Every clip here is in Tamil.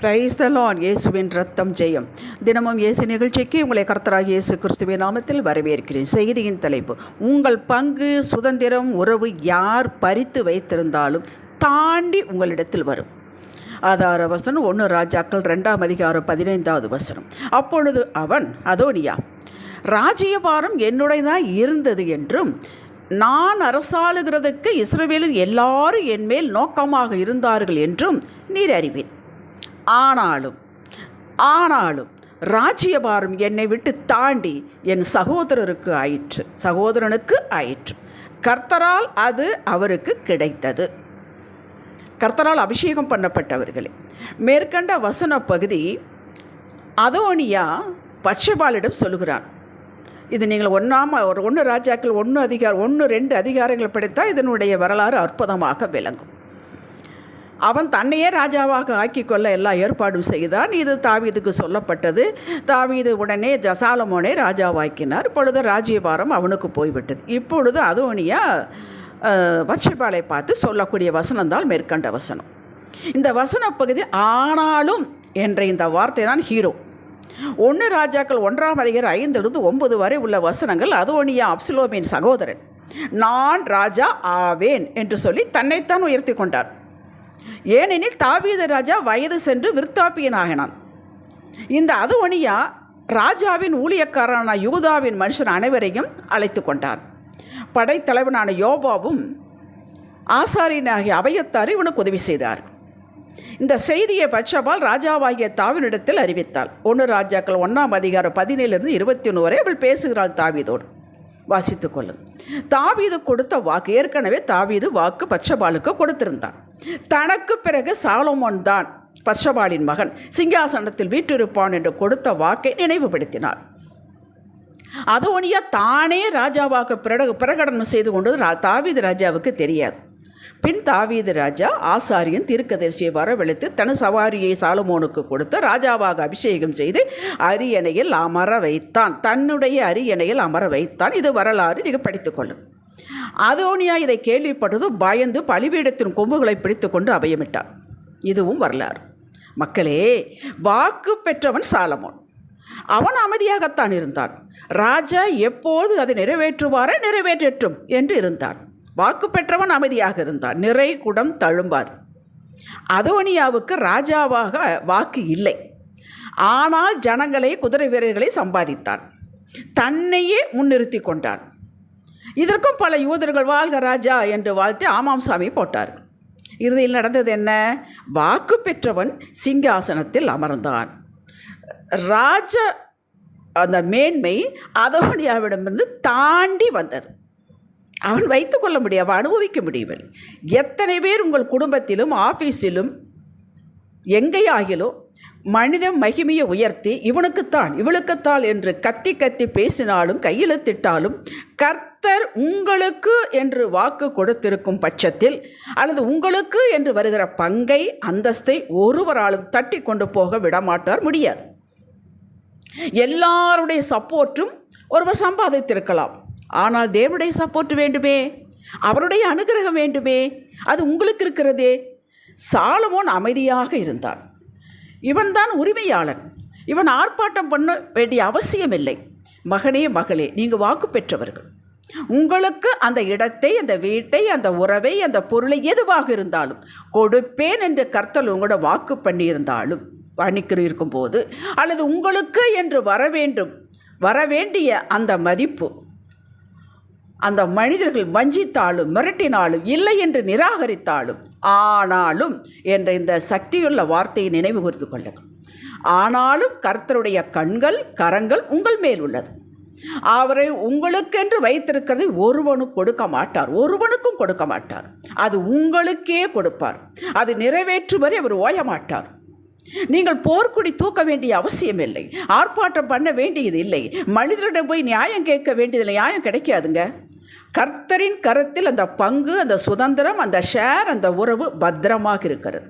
பிரைஸ் த லார்ட் இயேசுவின் ரத்தம் ஜெயம். தினமும் இயேசு நிகழ்ச்சிக்கு உங்களை கர்த்தராக இயேசு கிறிஸ்துவின் நாமத்தில் வரவேற்கிறேன். செய்தியின் தலைப்பு உங்கள் பங்கு சுதந்திரம் உறவு யார் பறித்து வைத்திருந்தாலும் தாண்டி உங்களிடத்தில் வரும். ஆதார வசனம் ஒன்று ராஜாக்கள் ரெண்டாம் அதிகாரம் பதினைந்தாவது வசனம். அப்பொழுது அவன் அதோனியா ராஜ்யபாரம் என்னுடையதான் இருந்தது என்றும் நான் அரசாளுகிறதுக்கு இஸ்ரேலில் எல்லாரும் என் மேல் நோக்கமாக இருந்தார்கள் என்றும் நீர் அறிவேன். ஆனாலும் ஆனாலும் ராஜ்யபாரம் என்னை விட்டு தாண்டி என் சகோதரருக்கு ஆயிற்று. சகோதரனுக்கு ஆயிற்று. கர்த்தரால் அது அவருக்கு கிடைத்தது. கர்த்தரால் அபிஷேகம் பண்ணப்பட்டவர்களே மேற்கண்ட வசன பகுதி அதோனியா பச்சைபாலிடம் சொல்லுகிறான். இது நீங்கள் ஒன்றாம் ஒரு ஒன்று ராஜாக்கள் ஒன்று அதிகாரம் ஒன்று ரெண்டு அதிகாரங்கள் படித்தால் இதனுடைய வரலாறு அற்புதமாக விளங்கும். அவன் தன்னையே ராஜாவாக ஆக்கிக்கொள்ள எல்லா ஏற்பாடும் செய்தான். இது தாவீதுக்கு சொல்லப்பட்டது. தாவீது உடனே ஜசாலமோனே ராஜாவாக்கினார். இப்பொழுது ராஜ்யபாரம் அவனுக்கு போய்விட்டது. இப்பொழுது அதோனியா வச்சபாலை பார்த்து சொல்லக்கூடிய வசனம்தான் மேற்கண்ட வசனம். இந்த வசன பகுதி ஆனாலும் என்ற இந்த வார்த்தை தான் ஹீரோ. ஒன்று ராஜாக்கள் ஒன்றாம் அதிகாரம் ஐந்திலிருந்து ஒன்பது வரை உள்ள வசனங்கள் அதோனியா அப்சுலோமின் சகோதரன் நான் ராஜா ஆவேன் என்று சொல்லி தன்னைத்தான் உயர்த்தி கொண்டார். ஏனெனில் தாவீத ராஜா வயது சென்று விருத்தாப்பியனாகினான். இந்த அதுவணியா ராஜாவின் ஊழியக்காரனான யூதாவின் மனுஷன் அனைவரையும் அழைத்து கொண்டான். படைத்தலைவனான யோபாவும் ஆசாரியனாகிய அபயத்தார் இவனுக்கு உதவி செய்தார். இந்த செய்தியை பட்சபால் ராஜாவாகிய தாவினிடத்தில் அறிவித்தாள். ஒன்று ராஜாக்கள் ஒன்றாம் அதிகாரம் பதினேழுலேருந்து இருபத்தி ஒன்று வரை அவள் பேசுகிறாள் தாவீதோடு. வாசித்து கொள்ளும். தாவீது கொடுத்த வாக்கு ஏற்கனவே தாவீது வாக்கு பச்சபாலுக்கு கொடுத்திருந்தான். தனக்கு பிறகு சாலமோன் தான் பச்சபாலின் மகன். சிங்காசனத்தில் வீற்றிருப்பான் என்று கொடுத்த வாக்கை நினைவுபடுத்தினார். அதோனியா தானே ராஜாவாக பிரட பிரகடனம் செய்து கொண்டது தாவீது ராஜாவுக்கு தெரியாது. பின் தாவீது ராஜா ஆசாரியன் தீர்க்கதரிசியை வரவழைத்து தன சவாரியை சாலமோனுக்கு கொடுத்து ராஜாவாக அபிஷேகம் செய்து அரியணையில் அமர வைத்தான். தன்னுடைய அரியணையில் அமர வைத்தான். இது வரலாறு நீங்கள் படித்துக்கொள்ளும் அதோனியா இதை கேள்விப்பட்டது பயந்து பலிபீடத்தின் கொம்புகளை பிடித்துக்கொண்டு அபயமிட்டான் இதுவும் வரலாறு. மக்களே வாக்கு பெற்றவன் சாலமோன். அவன் அமைதியாகத்தான் இருந்தான். ராஜா எப்போது அதை நிறைவேற்றுவாரே நிறைவேற்றட்டும் என்று இருந்தான். வாக்கு பெற்றவன் அமைதியாக இருந்தான். நிறை குடம் தழும்பாது. அதோனியாவுக்கு ராஜாவாக வாக்கு இல்லை. ஆனால் ஜனங்களை குதிரை வீரர்களை சம்பாதித்தான். தன்னையே முன்னிறுத்தி கொண்டான். இதற்கும் பல யூதர்கள் வாழ்க ராஜா என்று வாழ்த்து ஆமாம் சாமி போட்டார். இறுதியில் நடந்தது என்ன? வாக்கு பெற்றவன் சிங்காசனத்தில் அமர்ந்தான். ராஜ அந்த மேன்மை அதோனியாவிடமிருந்து தாண்டி வந்தது. அவன் வைத்துக்கொள்ள முடியும் அனுபவிக்க முடியவில்லை. எத்தனை பேர் உங்கள் குடும்பத்திலும் ஆஃபீஸிலும் எங்கேயாகிலும் மனித மகிமையை உயர்த்தி இவனுக்குத்தான் இவளுக்குத்தான் என்று கத்தி கத்தி பேசினாலும் கையெழுத்திட்டாலும் கர்த்தர் உங்களுக்கு என்று வாக்கு கொடுத்திருக்கும் பட்சத்தில் அல்லது உங்களுக்கு என்று வருகிற பங்கை அந்தஸ்தை ஒருவராலும் தட்டி கொண்டு போக விடமாட்டார் முடியாது. எல்லாருடைய சப்போர்ட்டும் ஒருவர் சம்பாதித்திருக்கலாம். ஆனால் தேவனுடைய சப்போர்ட் வேண்டுமே? அவருடைய அனுகிரகம் வேண்டுமே? அது உங்களுக்கு இருக்கிறதே? சாலமோன் அமைதியாக இருந்தான். இவன்தான் உரிமையாளன். இவன் ஆர்ப்பாட்டம் பண்ண வேண்டிய அவசியமில்லை. மகனே மகளே நீங்கள் வாக்கு பெற்றவர்கள். உங்களுக்கு அந்த இடத்தை அந்த வீட்டை அந்த உறவை அந்த பொருளை எதுவாக இருந்தாலும் கொடுப்பேன் என்று கர்த்தல் உங்களோட வாக்கு பண்ணியிருந்தாலும் பணிக்கு இருக்கும்போது அல்லது உங்களுக்கு என்று வர வேண்டும் வர வேண்டிய அந்த மதிப்பு அந்த மனிதர்கள் வஞ்சித்தாலும் மிரட்டினாலும் இல்லை என்று நிராகரித்தாலும் ஆனாலும் என்ற இந்த சக்தியுள்ள வார்த்தையை நினைவு கூர்ந்து கொள்ளுங்கள். ஆனாலும் கர்த்தருடைய கண்கள் கரங்கள் உங்கள் மேல் உள்ளது. அவரை உங்களுக்கென்று வைத்திருக்கிறதை ஒருவனுக்கு கொடுக்க மாட்டார். ஒருவனுக்கும் கொடுக்க மாட்டார். அது உங்களுக்கே கொடுப்பார். அது நிறைவேற்றும் வரை அவர் ஓய மாட்டார். நீங்கள் போர்க்குடி தூக்க வேண்டிய அவசியம் இல்லை ஆர்ப்பாட்டம் பண்ண வேண்டியது இல்லை. மனிதரிடம் போய் நியாயம் கேட்க வேண்டியதில்லை நியாயம் கிடைக்காதுங்க. கர்த்தரின் கருத்தில் அந்த பங்கு அந்த சுதந்திரம் அந்த ஷேர் அந்த உறவு பத்திரமாக இருக்கிறது.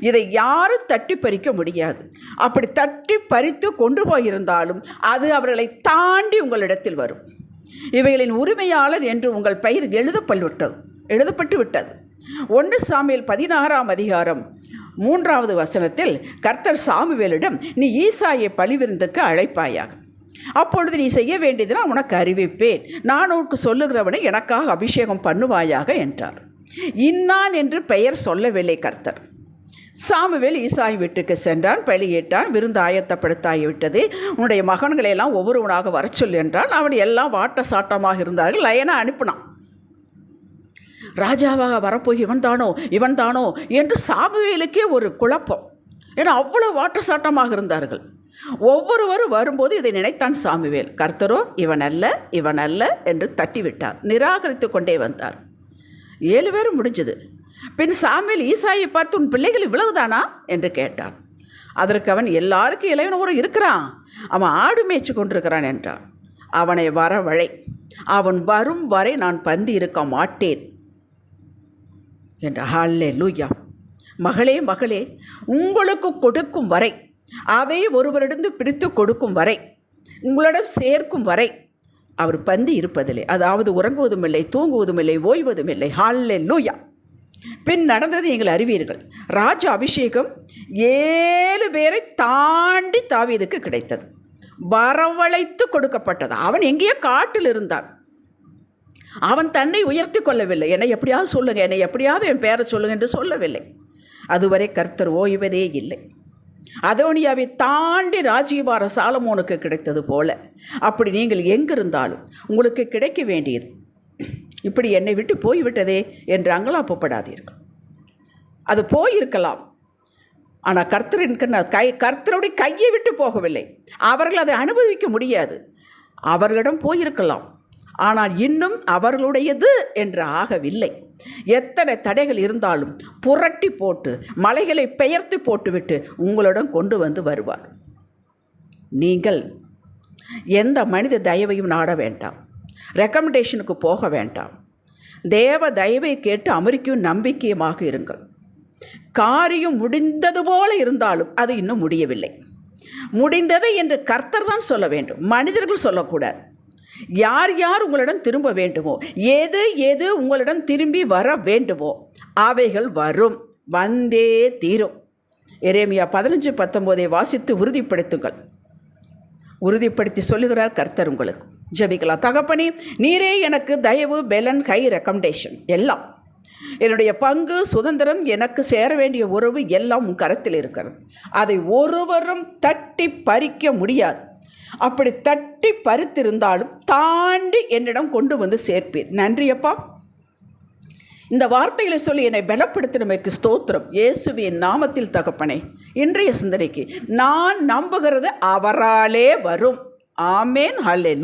இதை யாரும் தட்டி பறிக்க முடியாது. அப்படி தட்டி பறித்து கொண்டு போயிருந்தாலும் அது அவர்களை தாண்டி உங்களிடத்தில் வரும். இவைகளின் உரிமையாளர் என்று உங்கள் பெயர் எழுதப்பட்டுவிட்டது எழுதப்பட்டு விட்டது. ஒன்று சாமியில் பதினாறாம் அதிகாரம் மூன்றாவது வசனத்தில் கர்த்தர் சாமுவேலிடம் நீ ஈசாயை பழிவிருந்துக்கு அழைப்பாயாக. அப்பொழுது நீ செய்ய வேண்டியது நான் உனக்கு அறிவிப்பேன். நான் உனக்கு சொல்லுகிறவனை எனக்காக அபிஷேகம் பண்ணுவாயாக என்றார். இன்னான் என்று பெயர் சொல்லவில்லை கர்த்தர். சாமுவேல் ஈசாய் வீட்டுக்கு சென்றான் பலியிட்டான் விருந்து ஆயத்தப்படுத்தாகி விட்டது. உன்னுடைய மகன்களை எல்லாம் ஒவ்வொருவனாக வர சொல் என்றான். அவன் எல்லாம் வாட்ட சாட்டமாக இருந்தார்கள். லயனா அனுப்பினான். ராஜாவாக வரப்போய் இவன் தானோ இவன் தானோ என்று சாமுவேலுக்கே ஒரு குழப்பம். ஏன்னா அவ்வளோ வாட்ட சாட்டமாக இருந்தார்கள். ஒவ்வொருவரும் வரும்போது இதை நினைத்தான் சாமிவேல். கர்த்தரோ இவன் அல்ல இவன் அல்ல என்று தட்டிவிட்டார். நிராகரித்து கொண்டே வந்தார். ஏழு பேரும் முடிஞ்சது. பின் சாமியில் ஈசாயை பார்த்து உன் பிள்ளைகள் இவ்வளவுதானா? என்று கேட்டான் அதற்கு அவன் எல்லாருக்கும் இளைவனவரும் இருக்கிறான். அவன் ஆடு மேய்ச்சி கொண்டிருக்கிறான் என்றான் அவனை வரவழை. அவன் வரும் வரை நான் பந்தி இருக்க மாட்டேன் என்று ஹாலே லூயா மகளே மகளே உங்களுக்கு கொடுக்கும் வரை அவை ஒருவரிடந்து பிடித்து கொடுக்கும் வரை உங்களிடம் சேர்க்கும் வரை அவர் பந்து இருப்பதில்லை. அதாவது உறங்குவதும் இல்லை தூங்குவதும் இல்லை ஓய்வதும் இல்லை ஹாலே லூயா பின் நடந்தது நீங்கள் அறிவீர்கள். ராஜ அபிஷேகம் ஏழு பேரை தாண்டி தாவியதுக்கு கிடைத்தது. வரவழைத்து கொடுக்கப்பட்டது. அவன் எங்கேயோ காட்டில் இருந்தான். அவன் தன்னை உயர்த்தி கொள்ளவில்லை. என்னை எப்படியாவது சொல்லுங்க என்னை எப்படியாவது என் பேரை சொல்லுங்க என்று சொல்லவில்லை. அதுவரை கர்த்தர் ஓய்வதே இல்லை. அதோனியாவை தாண்டி ராஜீவார சாலமோனுக்கு கிடைத்தது போல. அப்படி நீங்கள் எங்கிருந்தாலும் உங்களுக்கு கிடைக்க வேண்டியது. இப்படி என்னை விட்டு போய்விட்டதே என்று அங்கலாப்பப்படாதீர்கள். அது போயிருக்கலாம். ஆனால் கர்த்தரின் நான் கை கர்த்தருடைய கையை விட்டு போகவில்லை. அவர்கள் அதை அனுபவிக்க முடியாது. அவர்களிடம் போயிருக்கலாம். ஆனால் இன்னும் அவர்களுடையது என்று ஆகவில்லை. எத்தனை தடைகள் இருந்தாலும் புரட்டி போட்டு மலைகளை பெயர்த்து போட்டுவிட்டு உங்களிடம் கொண்டு வந்து வருவார். நீங்கள் எந்த மனித தயவையும் நாட வேண்டாம். ரெக்கமெண்டேஷனுக்கு போக வேண்டாம். தேவ தயவை கேட்டு அமெரிக்கும் நம்பிக்கையுமாக இருங்கள். காரியம் முடிந்தது போல இருந்தாலும் அது இன்னும் முடியவில்லை. முடிந்தது என்று கர்த்தர் தான் சொல்ல வேண்டும். மனிதர்கள் சொல்லக்கூடாது. யார் யார் உங்களிடம் திரும்ப வேண்டுமோ எது எது உங்களிடம் திரும்பி வர வேண்டுமோ அவைகள் வரும் வந்தே தீரும். எரேமியா பதினஞ்சு பத்தொம்போதை வாசித்து உறுதிப்படுத்துங்கள். உறுதிப்படுத்தி சொல்லுகிறார் கர்த்தர் உங்களுக்கு. ஜெபிக்கலாம். தகப்பனி நீரே எனக்கு தயவு பெலன் கை ரெக்கமெண்டேஷன் எல்லாம். என்னுடைய பங்கு சுதந்திரம் எனக்கு சேர வேண்டிய உறவு எல்லாம் உன் கரத்தில் இருக்கிறது. அதை ஒருவரும் தட்டி பறிக்க முடியாது. அப்படி தட்டி பறித்திருந்தாலும் தாண்டி என்னிடம் கொண்டு வந்து சேர்ப்பீர். நன்றியப்பா இந்த வார்த்தைகளை சொல்லி என்னை பலப்படுத்தினமைக்கு ஸ்தோத்திரம். இயேசுவின் நாமத்தில் தகப்பனே இன்றைய சிந்தனைக்கு நான் நம்புகிறது அவராலே வரும். ஆமேன். ஹல்லே